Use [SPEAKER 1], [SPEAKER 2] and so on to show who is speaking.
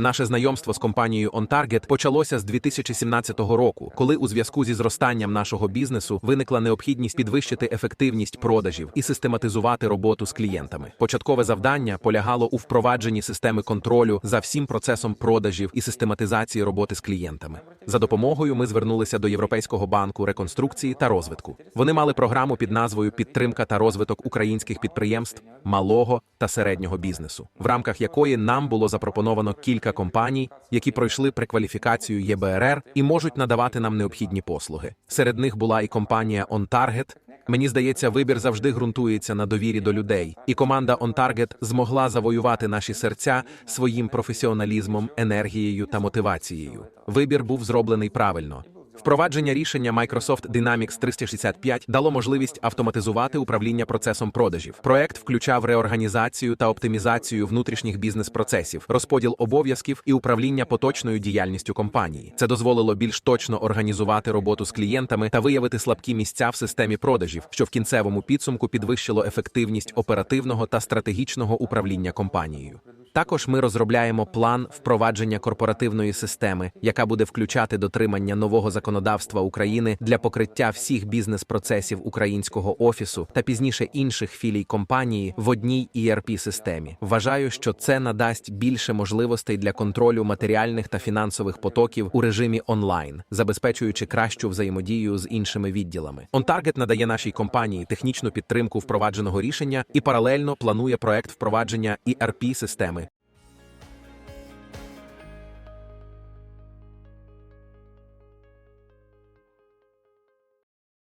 [SPEAKER 1] Наше знайомство з компанією OnTarget почалося з 2017 року, коли у зв'язку зі зростанням нашого бізнесу виникла необхідність підвищити ефективність продажів і систематизувати роботу з клієнтами. Початкове завдання полягало у впровадженні системи контролю за всім процесом продажів і систематизації роботи з клієнтами. За допомогою ми звернулися до Європейського банку реконструкції та розвитку. Вони мали програму під назвою Підтримка та розвиток українських підприємств малого та середнього бізнесу, в рамках якої нам було запропоновано кілька компаній, які пройшли прекваліфікацію ЄБРР і можуть надавати нам необхідні послуги. Серед них була і компанія OnTarget. Мені здається, вибір завжди ґрунтується на довірі до людей, і команда OnTarget змогла завоювати наші серця своїм професіоналізмом, енергією та мотивацією. Вибір був зроблений правильно. Впровадження рішення Microsoft Dynamics 365 дало можливість автоматизувати управління процесом продажів. Проект включав реорганізацію та оптимізацію внутрішніх бізнес-процесів, розподіл обов'язків і управління поточною діяльністю компанії. Це дозволило більш точно організувати роботу з клієнтами та виявити слабкі місця в системі продажів, що в кінцевому підсумку підвищило ефективність оперативного та стратегічного управління компанією. Також ми розробляємо план впровадження корпоративної системи, яка буде включати дотримання нового законодавства України для покриття всіх бізнес-процесів українського офісу та пізніше інших філій компанії в одній erp системі Вважаю, що це надасть більше можливостей для контролю матеріальних та фінансових потоків у режимі онлайн, забезпечуючи кращу взаємодію з іншими відділами. OnTarget надає нашій компанії технічну підтримку впровадженого рішення і паралельно планує проект впровадження erp системи